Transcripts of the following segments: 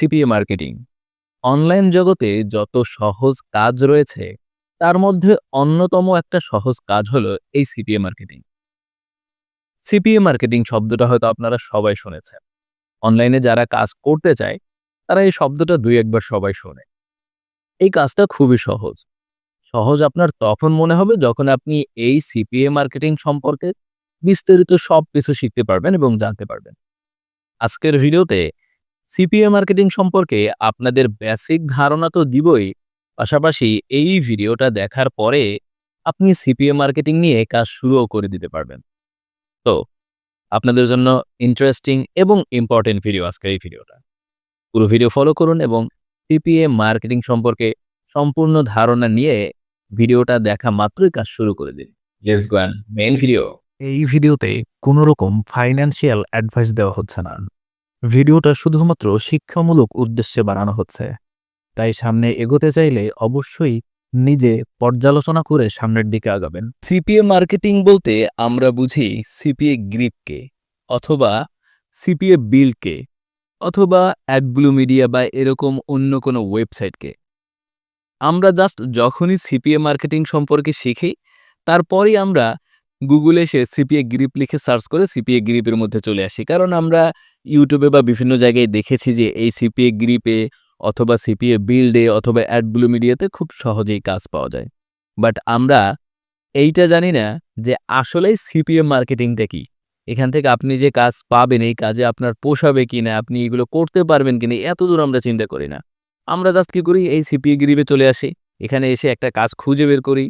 CPA marketing. Online জগতে যত সহজ কাজ রয়েছে, তার মধ্যে অন্যতম একটা সহজ কাজ হলো এই সিপিএ মার্কেটিং। সিপিএ মার্কেটিং শব্দটা হয়তো আপনারা সবাই শুনেছেন। অনলাইনে যারা কাজ করতে চায়, তারা এই শব্দটা দুই একবার সবাই শোনে। এই কাজটা খুবই সহজ। সহজ আপনার তখন মনে হবে যখন আপনি এই সিপিএ মার্কেটিং সম্পর্কে বিস্তারিত সব কিছু শিখতে পারবেন এবং জানতে পারবেন। আজকের ভিডিওতে সিপিএ মার্কেটিং সম্পর্কে আপনাদের বেসিক ধারণা তো দিবই। পাশাপাশি এই ভিডিওটা দেখার পরে আপনি সিপিএ মার্কেটিং নিয়ে কাজ শুরুও করে দিতে পারবেন। তো, আপনাদের জন্য ইন্টারেস্টিং এবং ইম্পর্টেন্ট ভিডিও আজকের এই ভিডিওটা। পুরো ভিডিও ফলো করুন এবং সিপিএ মার্কেটিং সম্পর্কে সম্পূর্ণ ধারণা নিয়ে ভিডিওটা দেখা মাত্রই কাজ শুরু করে দিন। মেইন ভিডিও এই ভিডিওতে কোনো রকম ফাইন্যান্সিয়াল অ্যাডভাইস দেওয়া হচ্ছে না। ভিডিওটা শুধুমাত্র শিক্ষামূলক উদ্দেশ্যে বানানো হচ্ছে। তাই সামনে এগোতে চাইলে অবশ্যই নিজে পর্যালোচনা করে সামনের দিকে আগাবেন। সিপিএ মার্কেটিং বলতে আমরা বুঝি সিপিএ গ্রিপকে, অথবা সিপিএ বিলকে, অথবা অ্যাডব্লু মিডিয়া বা এরকম অন্য কোনো ওয়েবসাইটকে। আমরা জাস্ট যখনই সিপিএ মার্কেটিং সম্পর্কে শিখি, তারপরই আমরা গুগলে সে সিপিএ গ্রিপ লিখে সার্চ করে সিপিএ গ্রিপের মধ্যে চলে আসি। কারণ আমরা ইউটিউবে বা বিভিন্ন জায়গায় দেখেছি যে এই সিপিএ গ্রিপে অথবা সিপিএ বিল্ডে অথবা অ্যাডব্লু মিডিয়াতে খুব সহজেই কাজ পাওয়া যায়। বাট আমরা এইটা জানি না যে আসলেই সিপিএম মার্কেটিংটা কি। এখান থেকে আপনি যে কাজ পাবেন, এই কাজে আপনার পোষাবে কি না আপনি এগুলো করতে পারবেন কি না এত দূর আমরা চিন্তা করি না। আমরা জাস্ট কী করি, এই সিপিএ গ্রিপে চলে আসি। এখানে এসে একটা কাজ খুঁজে বের করি।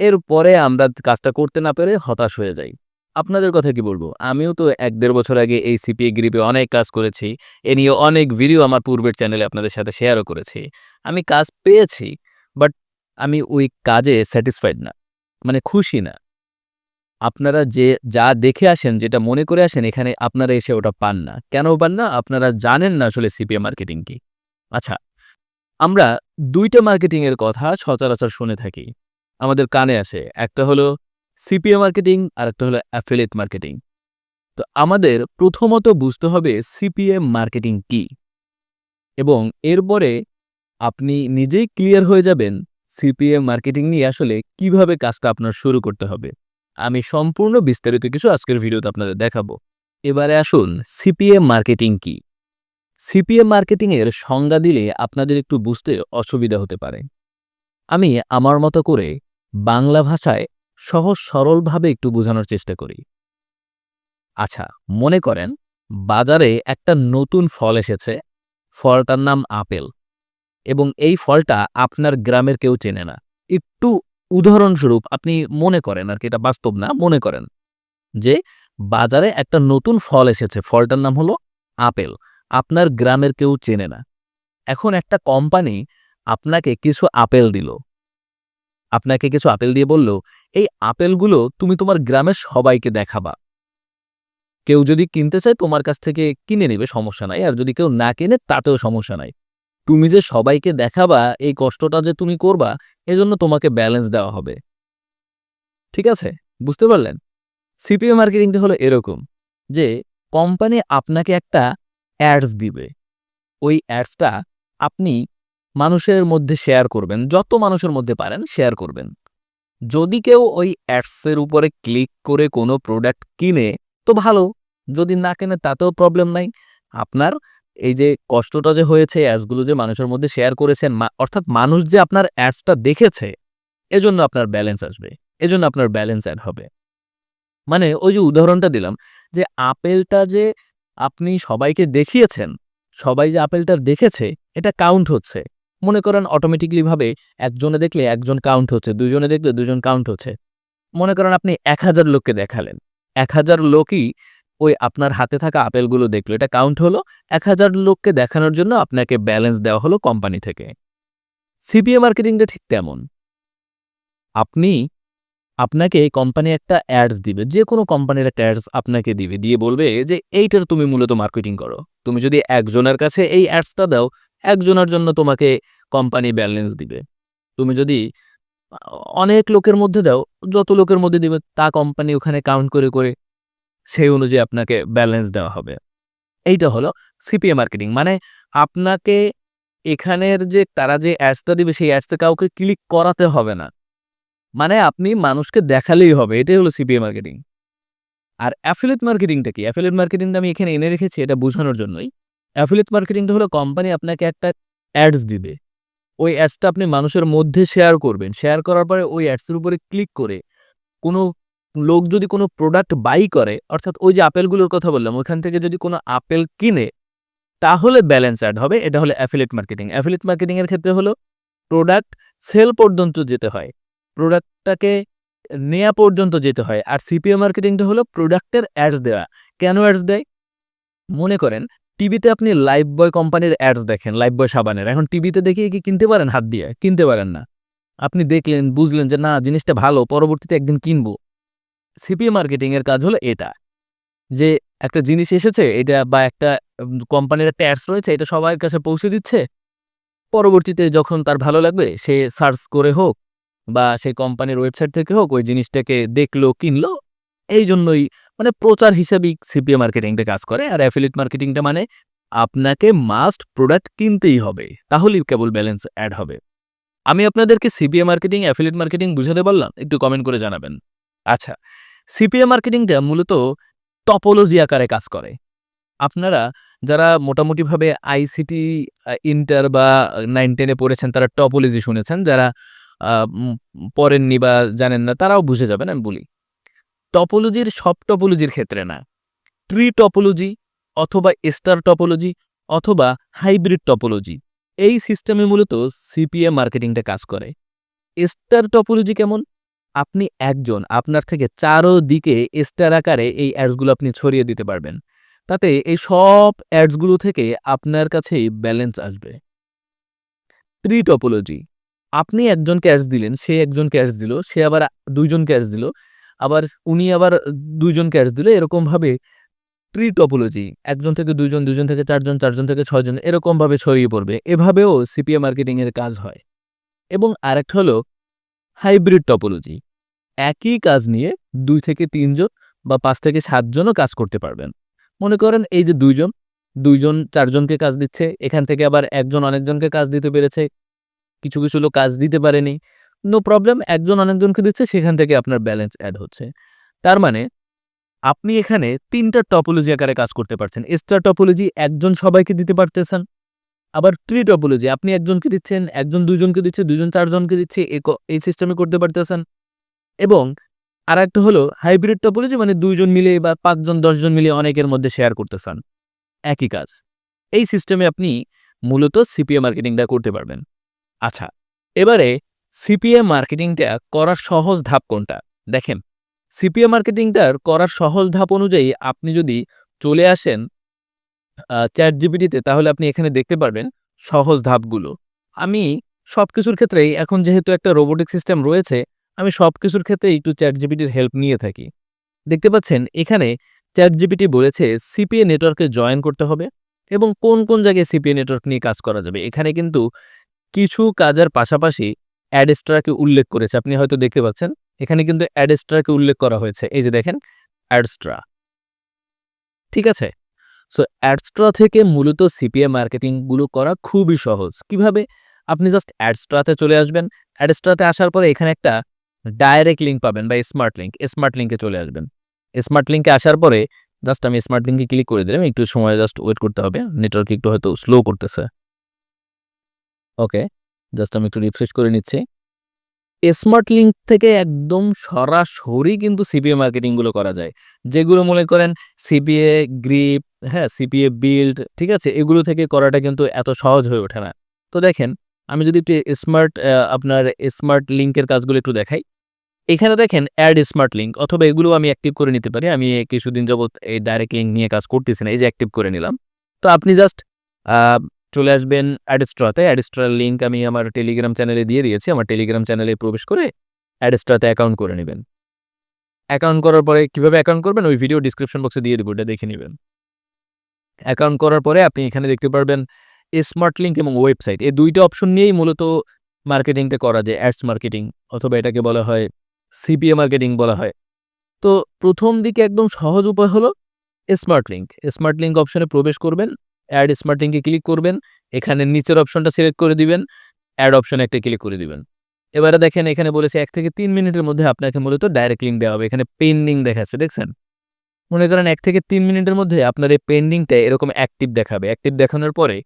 এরপরে আমরা কাজটা করতে না পেরে হতাশ হয়ে যাই। আপনাদের কথা কি বলব? আমিও তো এক দেড় বছর আগে এই সিপিএ গ্রিপে অনেক কাজ করেছি। এ নিয়ে অনেক ভিডিও আমার পূর্বের চ্যানেলে আপনাদের সাথে শেয়ারও করেছি। আমি কাজ পেয়েছি, বাট আমি ওই কাজে স্যাটিসফাইড না মানে খুশি না। আপনারা যে, যা দেখে আসেন, যেটা মনে করে আসেন, এখানে আপনারা এসে ওটা পান না। কেন পান না? আপনারা জানেন না আসলে সিপিএ মার্কেটিং কি। আচ্ছা আমরা দুইটা মার্কেটিংয়ের কথা সচরাচর শুনে থাকি। আমাদের কানে আসে। একটা হলো সিপিএ মার্কেটিং আর একটা হলো অ্যাফিলেট মার্কেটিং। তো আমাদের প্রথমত বুঝতে হবে সিপিএম মার্কেটিং কি। এবং এরপরে আপনি নিজেই ক্লিয়ার হয়ে যাবেন সিপিএম মার্কেটিং নিয়ে আসলে কীভাবে কাজটা আপনার শুরু করতে হবে। আমি সম্পূর্ণ বিস্তারিত কিছু আজকের ভিডিওতে আপনাদের দেখাবো। এবারে আসুন সিপিএম মার্কেটিং কি। সিপিএম মার্কেটিংয়ের সংজ্ঞা দিলে আপনাদের একটু বুঝতে অসুবিধা হতে পারে। আমি আমার মতো করে বাংলা ভাষায় সহজ সরলভাবে একটু বোঝানোর চেষ্টা করি। আচ্ছা মনে করেন বাজারে একটা নতুন ফল এসেছে, ফলটার নাম আপেল। এবং এই ফলটা আপনার গ্রামের কেউ চেনে না। একটু উদাহরণস্বরূপ আপনি মনে করেন, আর কি এটা বাস্তব না, মনে করেন যে বাজারে একটা নতুন ফল এসেছে, ফলটার নাম হলো আপেল। আপনার গ্রামের কেউ চেনে না। এখন একটা কোম্পানি আপনাকে কিছু আপেল দিল। আপনাকে কিছু আপেল দিয়ে বলল এই আপেলগুলো তুমি তোমার গ্রামের সবাইকে দেখাবা। কেউ যদি কিনতে চায় তোমার কাছ থেকে কিনে নেবে, সমস্যা নাই। আর যদি কেউ না কিনে, তাতেও সমস্যা নাই। তুমি যে সবাইকে দেখাবা, এই কষ্টটা যে তুমি করবা, এজন্য তোমাকে ব্যালেন্স দেওয়া হবে। ঠিক আছে? বুঝতে পারলেন? সিপিএ মার্কেটিংটা হলো এরকম, যে কোম্পানি আপনাকে একটা অ্যাডস দিবে। ওই অ্যাডসটা আপনি মানুষের মধ্যে শেয়ার করবেন, যত মানুষের মধ্যে পারেন শেয়ার করবেন। যদি কেউ ওই অ্যাডসের উপরে ক্লিক করে কোনো প্রোডাক্ট কিনে, তো ভালো। যদি না কেনে, তাতেও প্রবলেম নাই। আপনার এই যে কষ্টটা যে হয়েছে অ্যাডসগুলো যে মানুষের মধ্যে শেয়ার করেছেন অর্থাৎ মানুষ যে আপনার অ্যাডসটা দেখেছে, এজন্য আপনার ব্যালেন্স আসবে, এজন্য আপনার ব্যালেন্স অ্যাড হবে। মানে ওই যে উদাহরণটা দিলাম, যে আপেলটা যে আপনি সবাইকে দেখিয়েছেন, সবাই যে আপেলটা দেখেছে, এটা কাউন্ট হচ্ছে। মনে করেন অটোমেটিকলিভাবে একজনে দেখলে একজন কাউন্ট হচ্ছে দুজনে দেখলে দুজন কাউন্ট হচ্ছে। মনে করেন আপনি এক হাজার লোককে দেখালেন। এক হাজার লোকই ওই আপনার হাতে থাকা আপেলগুলো দেখল। এটা কাউন্ট হলো, এক হাজার লোককে দেখানোর জন্য আপনাকে ব্যালেন্স দেওয়া হলো কোম্পানি থেকে। সিপিএ মার্কেটিংটা ঠিক তেমন। আপনি, আপনাকে এই কোম্পানি একটা অ্যাডস দিবে, যে কোনো কোম্পানির একটা অ্যাডস আপনাকে দিবে, দিয়ে বলবে যে, এইটার তুমি মূলত মার্কেটিং করো। তুমি যদি একজনের কাছে এই অ্যাডসটা দাও একজনের জন্য তোমাকে কোম্পানি ব্যালেন্স দিবে। তুমি যদি অনেক লোকের মধ্যে দাও, যত লোকের মধ্যে দিবে, তা কোম্পানি ওখানে কাউন্ট করে করে সেই অনুযায়ী আপনাকে ব্যালেন্স দেওয়া হবে। এইটা হলো সিপিএ মার্কেটিং মানে আপনাকে এখানের যে, তারা যে অ্যাডসটা দিবে, সেই অ্যাডসটা কাউকে ক্লিক করাতে হবে না। মানে আপনি মানুষকে দেখালেই হবে, এটাই হলো সিপিএ মার্কেটিং আর অ্যাফিলেট মার্কেটিংটা কি? অ্যাফিলেট মার্কেটিংটা আমি এখানে এনে রেখেছি, এটা বোঝানোর জন্যই। অ্যাফিলেট মার্কেটিংটা হলো কোম্পানি আপনাকে একটা অ্যাডস দিবে। ওই অ্যাডসটা আপনি মানুষের মধ্যে শেয়ার করবেন। শেয়ার করার পরে ওই অ্যাডসের উপরে ক্লিক করে কোনো লোক যদি কোনো প্রোডাক্ট বাই করে, অর্থাৎ ওই যে আপেলগুলোর কথা বললাম ওইখান থেকে যদি কোনো আপেল কিনে, তাহলে ব্যালেন্স অ্যাড হবে। এটা হলো অ্যাফিলেট মার্কেটিং অ্যাফিলেট মার্কেটিংয়ের ক্ষেত্রে হলো প্রোডাক্ট সেল পর্যন্ত যেতে হয়। প্রোডাক্টটাকে নেয়া পর্যন্ত যেতে হয়। আর সিপিএ মার্কেটিংটা হলো প্রোডাক্টের অ্যাডস দেওয়া কেন অ্যাডস দেয়? মনে করেন টিভিতে আপনি লাইফ বয় কোম্পানির অ্যাডস দেখেন, লাইফ বয় সাবানের। এখন টিভিতে দেখে কি কিনতে পারেন হাত দিয়ে? কিনতে পারেন না। আপনি দেখলেন, বুঝলেন যে না, জিনিসটা ভালো, পরবর্তীতে একদিন কিনবো। সিপিএ মার্কেটিংয়ের কাজ হলো এটা, যে একটা জিনিস এসেছে, এটা বা একটা কোম্পানির একটা অ্যাডস রয়েছে, এটা সবার কাছে পৌঁছে দিচ্ছে। পরবর্তীতে যখন তার ভালো লাগবে, সে সার্চ করে হোক, বা সেই কোম্পানির ওয়েবসাইট থেকে হোক, ওই জিনিসটাকে দেখল, কিনলো এই জন্যই মানে প্রচার হিসাবেই সিপিএ মার্কেটিংটা কাজ করে, আর অ্যাফিলিয়েট মার্কেটিংটা মানে আপনাকে মাস্ট প্রোডাক্ট কিনতেই হবে, তাহলেই কেবল ব্যালেন্স অ্যাড হবে। আমি আপনাদেরকে সিপিএ মার্কেটিং অ্যাফিলিয়েট মার্কেটিং বুঝাতে পারলাম? একটু কমেন্ট করে জানাবেন। আচ্ছা সিপিএ মার্কেটিংটা মূলত টপোলজি আকারে কাজ করে। আপনারা যারা মোটামুটিভাবে আইসিটি ইন্টার বা নাইন টেনে পড়েছেন, তারা টপোলজি শুনেছেন, যারা পড়েননি বা জানেন না, তারাও বুঝে যাবেন, আমি বলি। টপোলজির সব টপোলজির ক্ষেত্রে না। ট্রি টপোলজি অথবা স্টার টপোলজি অথবা হাইব্রিড টপোলজি এই সিস্টেমে মূলত সিপিএ মার্কেটিংটা কাজ করে। স্টার টপোলজি কেমন? আপনি একজন, আপনার থেকে চারো দিকে স্টার আকারে এই অ্যাডসগুলো আপনি ছড়িয়ে দিতে পারবেন। তাতে এই সব অ্যাডসগুলো থেকে আপনার কাছেই ব্যালেন্স আসবে। ট্রি টপোলজি আপনি একজন ক্যাশ দিলেন, সে একজন ক্যাশ দিল, সে আবার দুইজন ক্যাশ দিল আবার উনি আবার দুইজন ক্যাশ দিল, এরকমভাবে ট্রি টপোলজি একজন থেকে দুইজন দুজন থেকে চারজন চারজন থেকে ছয়জন, এরকমভাবে ছড়িয়ে পড়বে। এভাবেও সিপিএ মার্কেটিংয়ের কাজ হয়। এবং আরেকটা হলো হাইব্রিড টপোলজি একই কাজ নিয়ে দুই থেকে তিনজন বা পাঁচ থেকে সাতজনও কাজ করতে পারবেন। মনে করেন এই যে দুইজন দুইজন চারজনকে কাজ দিচ্ছে, এখান থেকে আবার একজন অনেকজনকে কাজ দিতে পেরেছে, কিছু কিছু লোক কাজ দিতে পারেনি নো প্রবলেম একজন অনেকজনকে দিচ্ছে, সেখান থেকে আপনার ব্যালেন্স অ্যাড হচ্ছে। তার মানে আপনি এখানে তিনটা টপোলজি আকারে কাজ করতে পারছেন। স্টার টপোলজি একজন সবাইকে দিতে পারতেছেন। আবার ট্রি টপোলজি আপনি একজনকে দিচ্ছেন, একজন দুইজনকে দিচ্ছে দুজন চারজনকে দিচ্ছে এই সিস্টেমে করতে পারতেছেন। এবং আর একটা হলো হাইব্রিড টপোলজি মানে দুইজন মিলে বা পাঁচজন, দশজন মিলে অনেকের মধ্যে শেয়ার করতেছেন। একই কাজ। এই সিস্টেমে আপনি মূলত সিপিএ মার্কেটিংটা করতে পারবেন। আচ্ছা এবারে সিপিএ মার্কেটিংটা করার সহজ ধাপ কোনটা? দেখেন, সিপিএ মার্কেটিংটার করার সহজ ধাপ অনুযায়ী আপনি যদি চলে আসেন চ্যাট জিপিটিতে তাহলে আপনি এখানে দেখতে পারবেন সহজ ধাপগুলো। আমি সব কিছুর ক্ষেত্রেই, এখন যেহেতু একটা রোবোটিক সিস্টেম রয়েছে, আমি সব কিছুর ক্ষেত্রে একটু চ্যাট জিপিটির হেল্প নিয়ে থাকি। দেখতে পাচ্ছেন, এখানে চ্যাট জিপিটি বলেছে সিপিএ নেটওয়ার্কে জয়েন করতে হবে এবং কোন কোন জায়গায় সিপিএ নেটওয়ার্ক নিয়ে কাজ করা যাবে। এখানে কিন্তু কিছু কাজের পাশাপাশি অ্যাডস্ট্রাকে উল্লেখ করেছে। আপনি হয়তো দেখতে পাচ্ছেন, এখানে কিন্তু অ্যাডস্ট্রাকে উল্লেখ করা হয়েছে। এই যে দেখেন অ্যাডস্ট্রা ঠিক আছে? সো অ্যাডস্ট্রা থেকে মূলত সিপিএ মার্কেটিংগুলো করা খুবই সহজ। কীভাবে? আপনি জাস্ট অ্যাডস্ট্রাতে চলে আসবেন। অ্যাডস্ট্রাতে আসার পরে এখানে একটা ডাইরেক্ট লিঙ্ক পাবেন বা স্মার্ট লিঙ্ক স্মার্ট লিঙ্কে চলে আসবেন। স্মার্ট লিঙ্কে আসার পরে জাস্ট আমি স্মার্ট লিঙ্কে ক্লিক করে দিলাম। একটু সময় জাস্ট ওয়েট করতে হবে। নেটওয়ার্ক একটু হয়তো স্লো করতেছে। ওকে জাস্ট আমি একটু রিফ্রেশ করে নিচ্ছি। স্মার্ট লিঙ্ক থেকে একদম সরাসরি কিন্তু সিপিএ মার্কেটিংগুলো করা যায়। যেগুলো মনে করেন সিপিএ গ্রিপ হ্যাঁ সিপিএ বিল্ড ঠিক আছে? এগুলো থেকে করাটা কিন্তু এত সহজ হয়ে ওঠে না। তো দেখেন, আমি যদি একটু স্মার্ট আপনার স্মার্ট লিঙ্কের কাজগুলো একটু দেখাই। এখানে দেখেন অ্যাড স্মার্ট লিঙ্ক অথবা এগুলো আমি অ্যাক্টিভ করে নিতে পারি। আমি কিছুদিন যাবত এই ডাইরেক্ট লিঙ্ক নিয়ে কাজ করতেছি না, এই যে অ্যাক্টিভ করে নিলাম। তো আপনি জাস্ট চলে আসবেন অ্যাডস্ট্রাতে অ্যাডস্ট্রার লিঙ্ক আমি আমার টেলিগ্রাম চ্যানেলে দিয়ে দিয়েছি। আমার টেলিগ্রাম চ্যানেলে প্রবেশ করে অ্যাডস্ট্রাতে অ্যাকাউন্ট করে নেবেন। অ্যাকাউন্ট করার পরে কীভাবে অ্যাকাউন্ট করবেন? ওই ভিডিও ডিসক্রিপশন বক্সে দিয়ে দেবো। ওটা দেখে নেবেন। অ্যাকাউন্ট করার পরে আপনি এখানে দেখতে পারবেন স্মার্ট লিঙ্ক এবং ওয়েবসাইট এই দুইটা অপশন নিয়েই মূলত মার্কেটিংটা করা যায়। অ্যাডস মার্কেটিং অথবা এটাকে বলা হয় সিপিএ মার্কেটিং বলা হয়। তো প্রথম দিকে একদম সহজ উপায় হলো স্মার্ট লিঙ্ক স্মার্ট লিঙ্ক অপশনে প্রবেশ করবেন। অ্যাড স্মার্ট লিঙ্কে ক্লিক করবেন, এখানে নিচের অপশনটা সিলেক্ট করে দিবেন অ্যাড অপশনে একটা ক্লিক করে দিবেন। এবারে দেখেন এখানে বলেছে এক থেকে তিন মিনিটের মধ্যে আপনাকে মূলত ডাইরেক্ট লিঙ্ক দেওয়া হবে, এখানে পেন্ডিং দেখাচ্ছে, দেখছেন? মনে করেন এক থেকে তিন মিনিটের মধ্যে আপনার এই পেন্ডিংটা এরকম অ্যাক্টিভ দেখাবে অ্যাক্টিভ দেখানোর পরে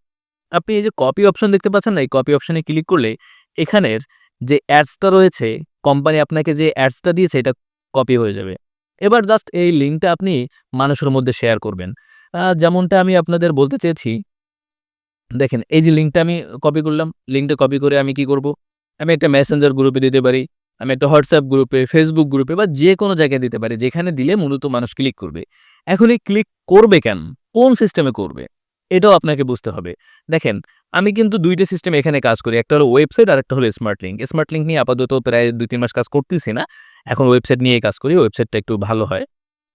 আপনি এই যে কপি অপশন দেখতে পাচ্ছেন না, এই কপি অপশনে ক্লিক করলে এখানের যে অ্যাডসটা রয়েছে কোম্পানি আপনাকে যে অ্যাডসটা দিয়েছে, এটা কপি হয়ে যাবে। এবার জাস্ট এই লিঙ্কটা আপনি মানুষের মধ্যে শেয়ার করবেন। যেমনটা আমি আপনাদের বলতে চেয়েছি, দেখেন, এই যে লিঙ্কটা আমি কপি করলাম লিঙ্কটা কপি করে আমি কি করব? আমি একটা মেসেঞ্জার গ্রুপে দিতে পারি, আমি একটা হোয়াটসঅ্যাপ গ্রুপে ফেসবুক গ্রুপে বা যে কোনো জায়গায় দিতে পারি, যেখানে দিলে মূলত মানুষ ক্লিক করবে। এখন এই ক্লিক করবে কেন? কোন সিস্টেমে করবে? এটাও আপনাকে বুঝতে হবে। দেখেন, আমি কিন্তু দুইটা সিস্টেম এখানে কাজ করি, একটা হলো ওয়েবসাইট আর একটা হলো স্মার্ট লিঙ্ক স্মার্ট লিঙ্ক নিয়ে আপাতত প্রায় দুই তিন মাস কাজ করতেছি না, এখন ওয়েবসাইট নিয়ে কাজ করি ওয়েবসাইটটা একটু ভালো হয়।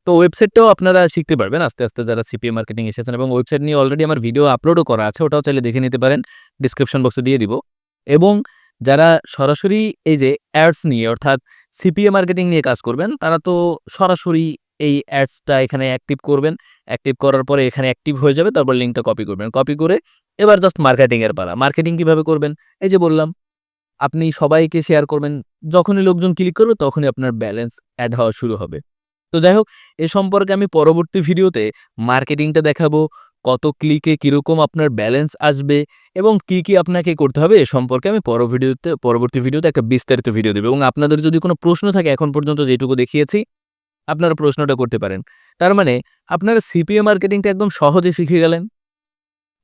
তো ওয়েবসাইটটাও আপনারা শিখতে পারবেন। আস্তে আস্তে যারা সিপিএ মার্কেটিং এসেছেন এবং ওয়েবসাইট নিয়ে অলরেডি আমার ভিডিও আপলোডও করা আছে, ওটাও চাইলে দেখে নিতে পারেন। ডিসক্রিপশন বক্সে দিয়ে দিব। এবং যারা সরাসরি এই যে অ্যাডস নিয়ে, অর্থাৎ সিপিএ মার্কেটিং নিয়ে কাজ করবেন, তারা তো সরাসরি এই অ্যাডসটা এখানে অ্যাক্টিভ করবেন। অ্যাক্টিভ করার পরে এখানে অ্যাক্টিভ হয়ে যাবে, তারপর লিঙ্কটা কপি করবেন। কপি করে এবার জাস্ট মার্কেটিংয়ের পালা। মার্কেটিং কীভাবে করবেন? এই যে বললাম, আপনি সবাইকে শেয়ার করবেন। যখনই লোকজন ক্লিক করবে, তখনই আপনার ব্যালেন্স অ্যাড হওয়া শুরু হবে। তো যাই হোক এ সম্পর্কে আমি পরবর্তী ভিডিওতে মার্কেটিংটা দেখাবো, কত ক্লিকে কীরকম আপনার ব্যালেন্স আসবে এবং কি কি আপনাকে করতে হবে এ সম্পর্কে আমি পর ভিডিওতে, পরবর্তী ভিডিওতে একটা বিস্তারিত ভিডিও দেবো। এবং আপনাদের যদি কোনো প্রশ্ন থাকে, এখন পর্যন্ত যেটুকু দেখিয়েছি, আপনারা প্রশ্নটা করতে পারেন। তার মানে আপনারা সিপিএ মার্কেটিংটা একদম সহজে শিখে গেলেন।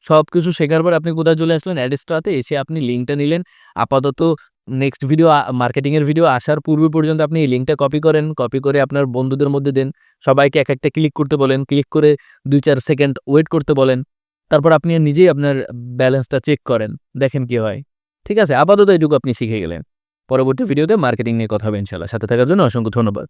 সব কিছু শেখার পর আপনি কোথায় চলে আসলেন? অ্যাডেস্টাতে এসে আপনি লিঙ্কটা নিলেন। আপাতত নেক্সট ভিডিও মার্কেটিংয়ের ভিডিও আসার পূর্বে পর্যন্ত আপনি এই লিঙ্কটা কপি করেন কপি করে আপনার বন্ধুদের মধ্যে দেন। সবাইকে এক একটা ক্লিক করতে বলেন ক্লিক করে দুই চার সেকেন্ড ওয়েট করতে বলেন। তারপর আপনি নিজেই আপনার ব্যালেন্সটা চেক করেন, দেখেন কি হয়। ঠিক আছে? আপাতত এটুকু আপনি শিখে গেলেন। পরবর্তী ভিডিওতে মার্কেটিং নিয়ে কথা হবে ইনশাল্লাহ সাথে থাকার জন্য অসংখ্য ধন্যবাদ।